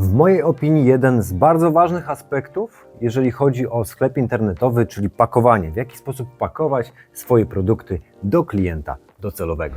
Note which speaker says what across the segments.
Speaker 1: W mojej opinii jeden z bardzo ważnych aspektów, jeżeli chodzi o sklep internetowy, czyli pakowanie. W jaki sposób pakować swoje produkty do klienta docelowego.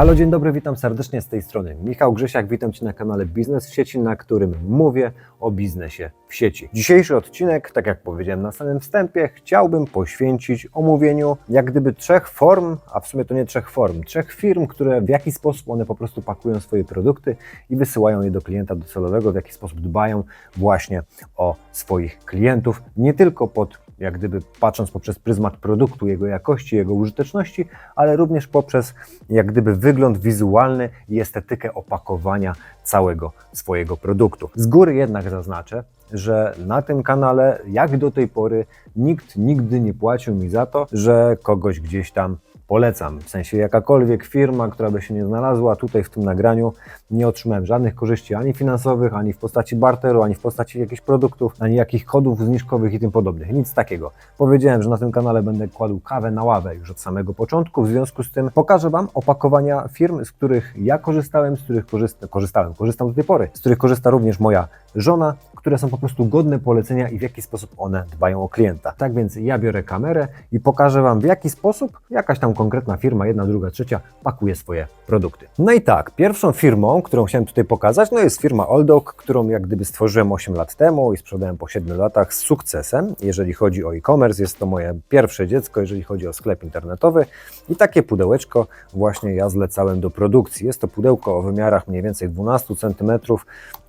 Speaker 1: Halo, dzień dobry, witam serdecznie z tej strony. Michał Grzesiak, witam Cię na kanale Biznes w sieci, na którym mówię o biznesie w sieci. Dzisiejszy odcinek, tak jak powiedziałem na samym wstępie, chciałbym poświęcić omówieniu jak gdyby trzech form, a w sumie to nie trzech form, trzech firm, które w jaki sposób one po prostu pakują swoje produkty i wysyłają je do klienta docelowego, w jaki sposób dbają właśnie o swoich klientów, nie tylko pod jak gdyby patrząc poprzez pryzmat produktu, jego jakości, jego użyteczności, ale również poprzez jak gdyby wygląd wizualny i estetykę opakowania całego swojego produktu. Z góry jednak zaznaczę, że na tym kanale, jak do tej pory, nikt nigdy nie płacił mi za to, że kogoś gdzieś tam polecam. W sensie jakakolwiek firma, która by się nie znalazła tutaj w tym nagraniu, nie otrzymałem żadnych korzyści ani finansowych, ani w postaci barteru, ani w postaci jakichś produktów, ani jakichś kodów zniżkowych i tym podobnych. Nic takiego. Powiedziałem, że na tym kanale będę kładł kawę na ławę już od samego początku. W związku z tym pokażę Wam opakowania firm, z których ja korzystałem, z których korzysta, korzystałem, korzystam do tej pory, z których korzysta również moja żona, które są po prostu godne polecenia i w jaki sposób one dbają o klienta. Tak więc ja biorę kamerę i pokażę Wam w jaki sposób jakaś tam konkretna firma, jedna, druga, trzecia, pakuje swoje produkty. No i tak, pierwszą firmą, którą chciałem tutaj pokazać, no jest firma Oldog, którą jak gdyby stworzyłem 8 lat temu i sprzedałem po 7 latach z sukcesem, jeżeli chodzi o e-commerce. Jest to moje pierwsze dziecko, jeżeli chodzi o sklep internetowy i takie pudełeczko właśnie ja zlecałem do produkcji. Jest to pudełko o wymiarach mniej więcej 12 cm,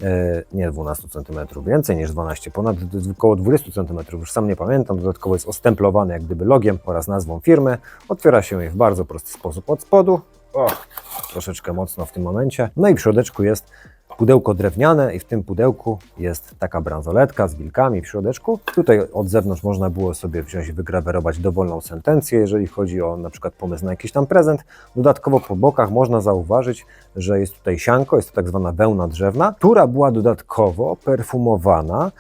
Speaker 1: e, nie 12 cm, więcej niż 12, ponad około 20 cm, już sam nie pamiętam. Dodatkowo jest ostemplowane jak gdyby logiem oraz nazwą firmy. Otwiera się je w bardzo prosty sposób od spodu. O, troszeczkę mocno w tym momencie. No i w środeczku jest pudełko drewniane i w tym pudełku jest taka bransoletka z wilkami w środeczku. Tutaj od zewnątrz można było sobie wziąć i wygrawerować dowolną sentencję, jeżeli chodzi o na przykład pomysł na jakiś tam prezent. Dodatkowo po bokach można zauważyć, że jest tutaj sianko, jest to tak zwana wełna drzewna, która była dodatkowo perfumowana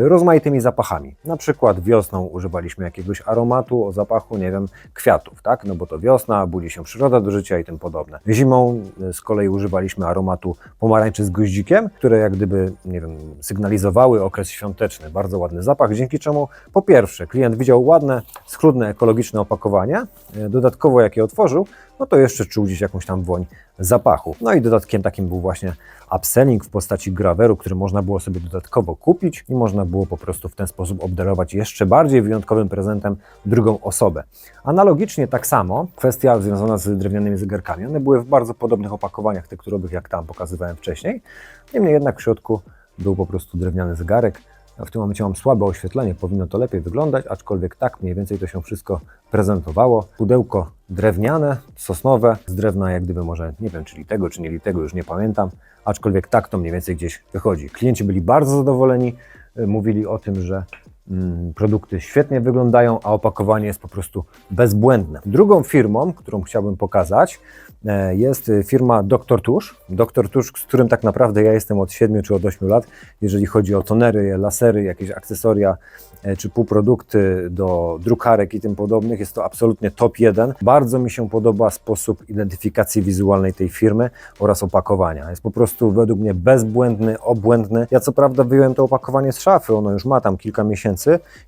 Speaker 1: rozmaitymi zapachami. Na przykład wiosną używaliśmy jakiegoś aromatu o zapachu, nie wiem, kwiatów, tak? No bo to wiosna, budzi się przyroda do życia i tym podobne. Zimą e, z kolei używaliśmy aromatu pomarańczy z goździkiem, które jak gdyby, nie wiem, sygnalizowały okres świąteczny. Bardzo ładny zapach, dzięki czemu po pierwsze klient widział ładne, schludne, ekologiczne opakowanie, e, dodatkowo jak je otworzył, no to jeszcze czuł gdzieś jakąś tam woń zapachu. No i dodatkiem takim był właśnie upselling w postaci graweru, który można było sobie dodatkowo kupić i można było po prostu w ten sposób obdarować jeszcze bardziej wyjątkowym prezentem drugą osobę. Analogicznie tak samo kwestia związana z drewnianymi zegarkami. One były w bardzo podobnych opakowaniach tekturowych, jak tam pokazywałem wcześniej. Niemniej jednak w środku był po prostu drewniany zegarek. W tym momencie mam słabe oświetlenie, powinno to lepiej wyglądać, aczkolwiek tak mniej więcej to się wszystko prezentowało. Pudełko drewniane, sosnowe, z drewna jak gdyby może, nie wiem czy litego, czy nie litego, już nie pamiętam, aczkolwiek tak to mniej więcej gdzieś wychodzi. Klienci byli bardzo zadowoleni, y, mówili o tym, że produkty świetnie wyglądają, a opakowanie jest po prostu bezbłędne. Drugą firmą, którą chciałbym pokazać, e, jest firma Dr. Tusz. Dr. Tusz, z którym tak naprawdę ja jestem od 7 czy od 8 lat, jeżeli chodzi o tonery, lasery, jakieś akcesoria e, czy półprodukty do drukarek i tym podobnych. Jest to absolutnie top 1. Bardzo mi się podoba sposób identyfikacji wizualnej tej firmy oraz opakowania. Jest po prostu według mnie bezbłędny, obłędny. Ja co prawda wyjąłem to opakowanie z szafy, ono już ma tam kilka miesięcy,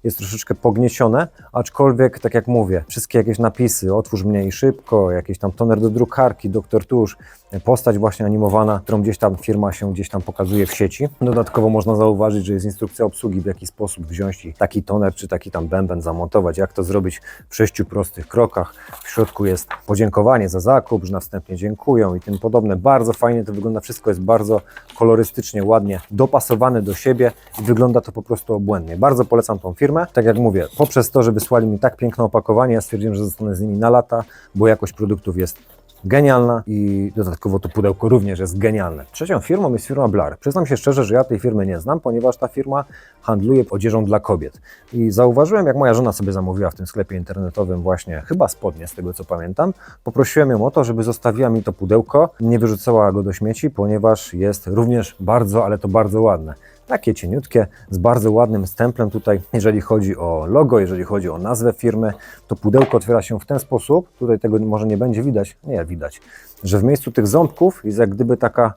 Speaker 1: jest troszeczkę pogniecione, aczkolwiek tak jak mówię, wszystkie jakieś napisy, otwórz mnie i szybko, jakieś tam toner do drukarki, doktor tusz, postać właśnie animowana, którą gdzieś tam firma się gdzieś tam pokazuje w sieci. Dodatkowo można zauważyć, że jest instrukcja obsługi, w jaki sposób wziąć taki toner czy taki tam bęben zamontować, jak to zrobić w sześciu prostych krokach. W środku jest podziękowanie za zakup, że na wstępie dziękują i tym podobne. Bardzo fajnie to wygląda, wszystko jest bardzo kolorystycznie, ładnie dopasowane do siebie i wygląda to po prostu obłędnie. Bardzo polecam tą firmę. Tak jak mówię, poprzez to, że wysłali mi tak piękne opakowanie, ja stwierdziłem, że zostanę z nimi na lata, bo jakość produktów jest genialna i dodatkowo to pudełko również jest genialne. Trzecią firmą jest firma Blar. Przyznam się szczerze, że ja tej firmy nie znam, ponieważ ta firma handluje odzieżą dla kobiet. I zauważyłem, jak moja żona sobie zamówiła w tym sklepie internetowym właśnie chyba spodnie, z tego co pamiętam. Poprosiłem ją o to, żeby zostawiła mi to pudełko, nie wyrzucała go do śmieci, ponieważ jest również bardzo, ale to bardzo ładne. Takie cieniutkie, z bardzo ładnym stemplem tutaj, jeżeli chodzi o logo, jeżeli chodzi o nazwę firmy, to pudełko otwiera się w ten sposób, tutaj tego może nie będzie widać, nie widać, że w miejscu tych ząbków jest jak gdyby taka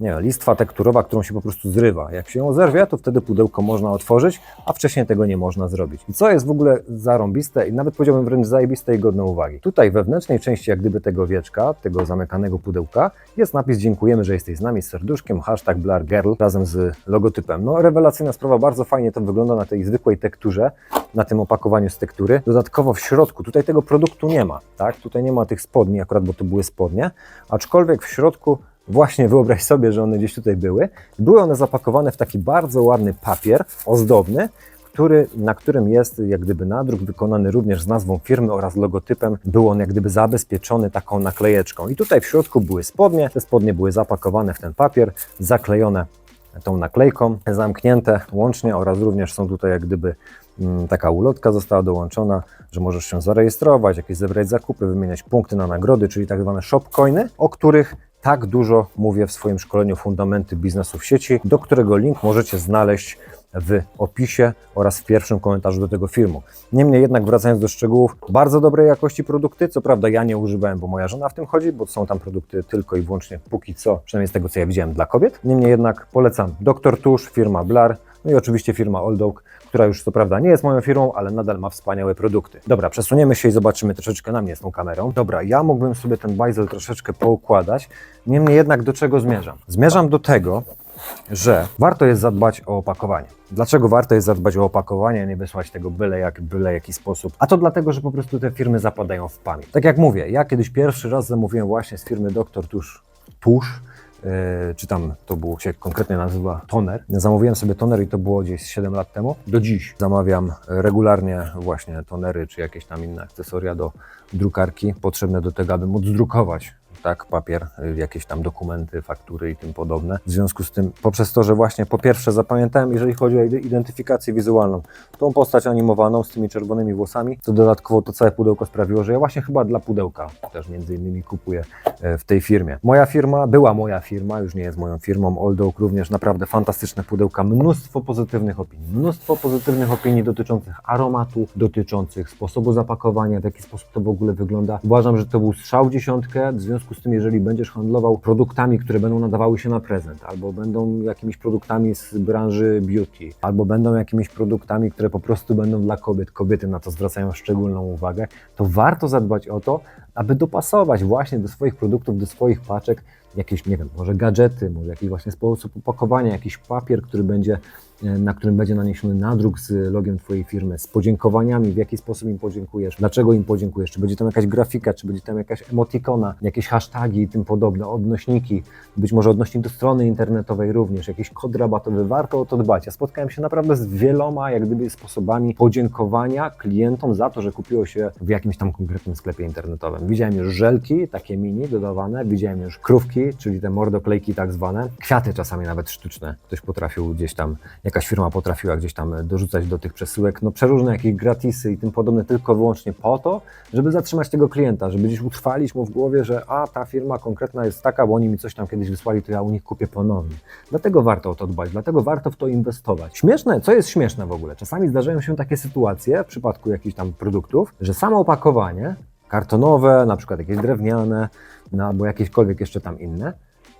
Speaker 1: nie wiem, listwa tekturowa, którą się po prostu zrywa. Jak się ją zerwie, to wtedy pudełko można otworzyć, a wcześniej tego nie można zrobić. I co jest w ogóle zarąbiste i nawet powiedziałbym wręcz zajebiste i godne uwagi. Tutaj we wewnętrznej części jak gdyby tego wieczka, tego zamykanego pudełka, jest napis dziękujemy, że jesteś z nami z serduszkiem, hashtag BlarGirl razem z logotypem. No rewelacyjna sprawa, bardzo fajnie to wygląda na tej zwykłej tekturze, na tym opakowaniu z tektury. Dodatkowo w środku, tutaj tego produktu nie ma, tak? Tutaj nie ma tych spodni akurat, bo to były spodnie, aczkolwiek w środku Właśnie wyobraź sobie, że one gdzieś tutaj były. Były one zapakowane w taki bardzo ładny papier ozdobny, który, na którym jest jak gdyby nadruk wykonany również z nazwą firmy oraz logotypem. Był on jak gdyby zabezpieczony taką naklejeczką. I tutaj w środku były spodnie. Te spodnie były zapakowane w ten papier, zaklejone tą naklejką, zamknięte łącznie oraz również są tutaj jak gdyby taka ulotka została dołączona, że możesz się zarejestrować, jakieś zebrać zakupy, wymieniać punkty na nagrody, czyli tak zwane shopcoiny, o których tak dużo mówię w swoim szkoleniu Fundamenty Biznesu w sieci, do którego link możecie znaleźć w opisie oraz w pierwszym komentarzu do tego filmu. Niemniej jednak wracając do szczegółów, bardzo dobrej jakości produkty, co prawda ja nie używałem, bo moja żona w tym chodzi, bo są tam produkty tylko i wyłącznie póki co, przynajmniej z tego co ja widziałem dla kobiet. Niemniej jednak polecam Dr. Tusz, firma Blar, no i oczywiście firma Old Oak, która już co prawda nie jest moją firmą, ale nadal ma wspaniałe produkty. Dobra, przesuniemy się i zobaczymy troszeczkę na mnie z tą kamerą. Dobra, ja mógłbym sobie ten bajzel troszeczkę poukładać, niemniej jednak do czego zmierzam? Zmierzam do tego, że warto jest zadbać o opakowanie. Dlaczego warto jest zadbać o opakowanie, a nie wysłać tego byle jak, byle jaki sposób? A to dlatego, że po prostu te firmy zapadają w pamięć. Tak jak mówię, ja kiedyś pierwszy raz zamówiłem właśnie z firmy Doktor Tusz, Tusz czy tam to było się konkretnie nazywa toner. Zamówiłem sobie toner i to było gdzieś 7 lat temu. Do dziś zamawiam regularnie właśnie tonery czy jakieś tam inne akcesoria do drukarki potrzebne do tego, aby móc drukować tak, papier, y, jakieś tam dokumenty, faktury i tym podobne. W związku z tym, poprzez to, że właśnie po pierwsze zapamiętałem, jeżeli chodzi o identyfikację wizualną, tą postać animowaną z tymi czerwonymi włosami, to dodatkowo to całe pudełko sprawiło, że ja właśnie chyba dla pudełka też między innymi kupuję e, w tej firmie. Moja firma, była moja firma, już nie jest moją firmą, Old Oak również naprawdę fantastyczne pudełka, mnóstwo pozytywnych opinii, mnóstwo pozytywnych opinii dotyczących aromatu, dotyczących sposobu zapakowania, w jaki sposób to w ogóle wygląda. Uważam, że to był strzał dziesiątkę, w związku z tym, jeżeli będziesz handlował produktami, które będą nadawały się na prezent, albo będą jakimiś produktami z branży beauty, albo będą jakimiś produktami, które po prostu będą dla kobiet, kobiety na to zwracają szczególną uwagę, to warto zadbać o to, aby dopasować właśnie do swoich produktów, do swoich paczek jakieś, nie wiem, może gadżety, może jakiś właśnie sposób opakowania, jakiś papier, który będzie, na którym będzie naniesiony nadruk z logiem Twojej firmy, z podziękowaniami, w jaki sposób im podziękujesz, dlaczego im podziękujesz, czy będzie tam jakaś grafika, czy będzie tam jakaś emotikona, jakieś hasztagi i tym podobne, odnośniki, być może odnośnik do strony internetowej również, jakiś kod rabatowy, warto o to dbać. Ja spotkałem się naprawdę z wieloma, jak gdyby, sposobami podziękowania klientom za to, że kupiło się w jakimś tam konkretnym sklepie internetowym. Widziałem już żelki, takie mini dodawane, widziałem już krówki, czyli te mordoklejki tak zwane, kwiaty czasami nawet sztuczne. Ktoś potrafił gdzieś tam, jakaś firma potrafiła gdzieś tam dorzucać do tych przesyłek, no przeróżne jakieś gratisy i tym podobne tylko wyłącznie po to, żeby zatrzymać tego klienta, żeby gdzieś utrwalić mu w głowie, że a ta firma konkretna jest taka, bo oni mi coś tam kiedyś wysłali, to ja u nich kupię ponownie. Dlatego warto o to dbać, dlatego warto w to inwestować. Śmieszne, co jest śmieszne w ogóle? Czasami zdarzają się takie sytuacje w przypadku jakichś tam produktów, że samo opakowanie kartonowe, na przykład jakieś drewniane, no, albo jakiekolwiek jeszcze tam inne,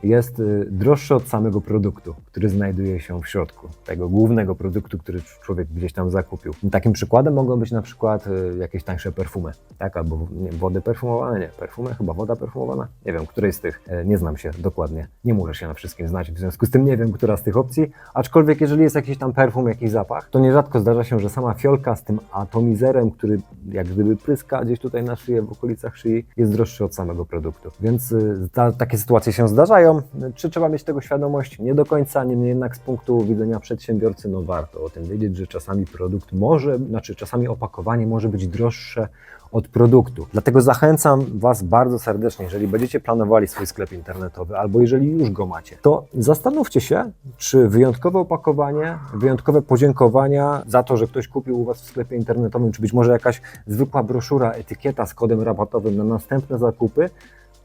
Speaker 1: jest y, droższe od samego produktu, który znajduje się w środku, tego głównego produktu, który człowiek gdzieś tam zakupił. Takim przykładem mogą być na przykład y, jakieś tańsze perfumy, tak? albo nie, wody perfumowane, nie, perfumy, chyba woda perfumowana, nie wiem, której z tych, e, nie znam się dokładnie, nie muszę się na wszystkim znać, w związku z tym nie wiem, która z tych opcji, aczkolwiek jeżeli jest jakiś tam perfum, jakiś zapach, to nierzadko zdarza się, że sama fiolka z tym atomizerem, który jak gdyby pryska gdzieś tutaj na szyję, w okolicach szyi, jest droższy od samego produktu. Więc y, ta, takie sytuacje się zdarzają, czy trzeba mieć tego świadomość? Nie do końca, niemniej jednak z punktu widzenia przedsiębiorcy, no warto o tym wiedzieć, że czasami produkt może, znaczy czasami opakowanie może być droższe od produktu. Dlatego zachęcam Was bardzo serdecznie, jeżeli będziecie planowali swój sklep internetowy, albo jeżeli już go macie, to zastanówcie się, czy wyjątkowe opakowanie, wyjątkowe podziękowania za to, że ktoś kupił u Was w sklepie internetowym, czy być może jakaś zwykła broszura, etykieta z kodem rabatowym na następne zakupy,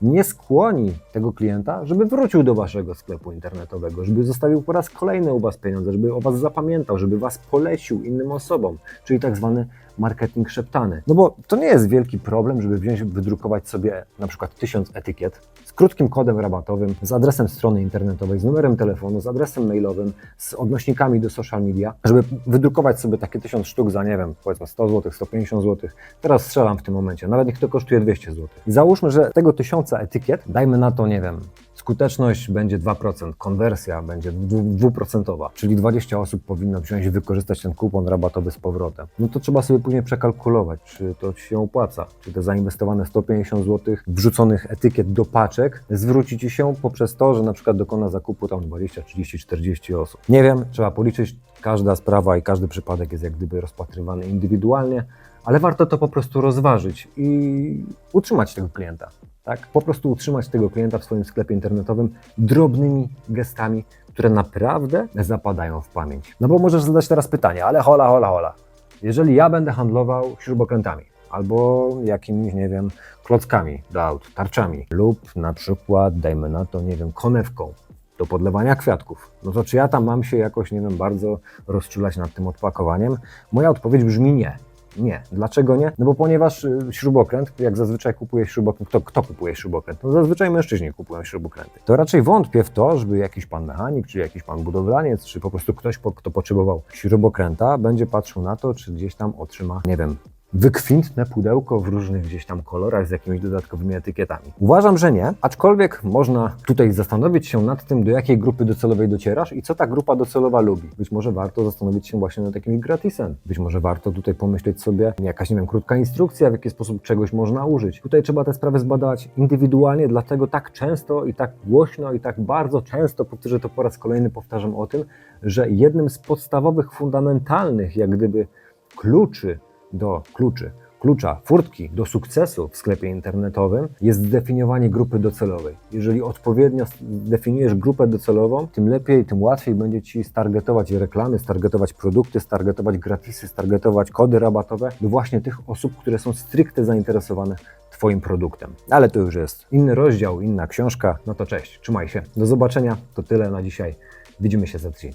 Speaker 1: nie skłoni tego klienta, żeby wrócił do waszego sklepu internetowego, żeby zostawił po raz kolejny u was pieniądze, żeby o was zapamiętał, żeby was polecił innym osobom, czyli tak zwany marketing szeptany. No bo to nie jest wielki problem, żeby wziąć, wydrukować sobie na przykład tysiąc etykiet krótkim kodem rabatowym, z adresem strony internetowej, z numerem telefonu, z adresem mailowym, z odnośnikami do social media, żeby wydrukować sobie takie tysiąc sztuk za, nie wiem, powiedzmy 100 zł, 150 zł. Teraz strzelam w tym momencie, nawet niech to kosztuje 200 zł. I załóżmy, że tego tysiąca etykiet, dajmy na to, nie wiem, skuteczność będzie 2%, konwersja będzie dwu- dwuprocentowa, czyli 20 osób powinno wziąć i wykorzystać ten kupon rabatowy z powrotem. No to trzeba sobie później przekalkulować, czy to ci się opłaca, czy te zainwestowane 150 zł wrzuconych etykiet do paczek zwróci ci się poprzez to, że na przykład dokona zakupu tam 20, 30, 40 osób. Nie wiem, trzeba policzyć, każda sprawa i każdy przypadek jest jak gdyby rozpatrywany indywidualnie, ale warto to po prostu rozważyć i utrzymać tego klienta. Tak? Po prostu utrzymać tego klienta w swoim sklepie internetowym drobnymi gestami, które naprawdę zapadają w pamięć. No bo możesz zadać teraz pytanie, ale hola, hola, hola. Jeżeli ja będę handlował śrubokrętami albo jakimiś, nie wiem, klockami do aut, tarczami lub na przykład, dajmy na to, nie wiem, konewką do podlewania kwiatków, no to czy ja tam mam się jakoś, nie wiem, bardzo rozczulać nad tym odpakowaniem? Moja odpowiedź brzmi nie. Nie. Dlaczego nie? No bo ponieważ y, śrubokręt, jak zazwyczaj kupuje śrubokręt, kto, kto kupuje śrubokręt? No zazwyczaj mężczyźni kupują śrubokręty. To raczej wątpię w to, żeby jakiś pan mechanik, czy jakiś pan budowlaniec, czy po prostu ktoś, kto potrzebował śrubokręta, będzie patrzył na to, czy gdzieś tam otrzyma, nie wiem, wykwintne pudełko w różnych gdzieś tam kolorach z jakimiś dodatkowymi etykietami. Uważam, że nie, aczkolwiek można tutaj zastanowić się nad tym, do jakiej grupy docelowej docierasz i co ta grupa docelowa lubi. Być może warto zastanowić się właśnie nad jakimś gratisem. Być może warto tutaj pomyśleć sobie jakaś, nie wiem, krótka instrukcja, w jaki sposób czegoś można użyć. Tutaj trzeba te sprawy zbadać indywidualnie, dlatego tak często i tak głośno i tak bardzo często, powtórzę to po raz kolejny, powtarzam o tym, że jednym z podstawowych, fundamentalnych, jak gdyby kluczy do kluczy, klucza, furtki do sukcesu w sklepie internetowym jest zdefiniowanie grupy docelowej. Jeżeli odpowiednio zdefiniujesz grupę docelową, tym lepiej, tym łatwiej będzie Ci stargetować reklamy, stargetować produkty, stargetować gratisy, stargetować kody rabatowe do właśnie tych osób, które są stricte zainteresowane Twoim produktem. Ale to już jest inny rozdział, inna książka. No to cześć, trzymaj się. Do zobaczenia. To tyle na dzisiaj. Widzimy się za tydzień.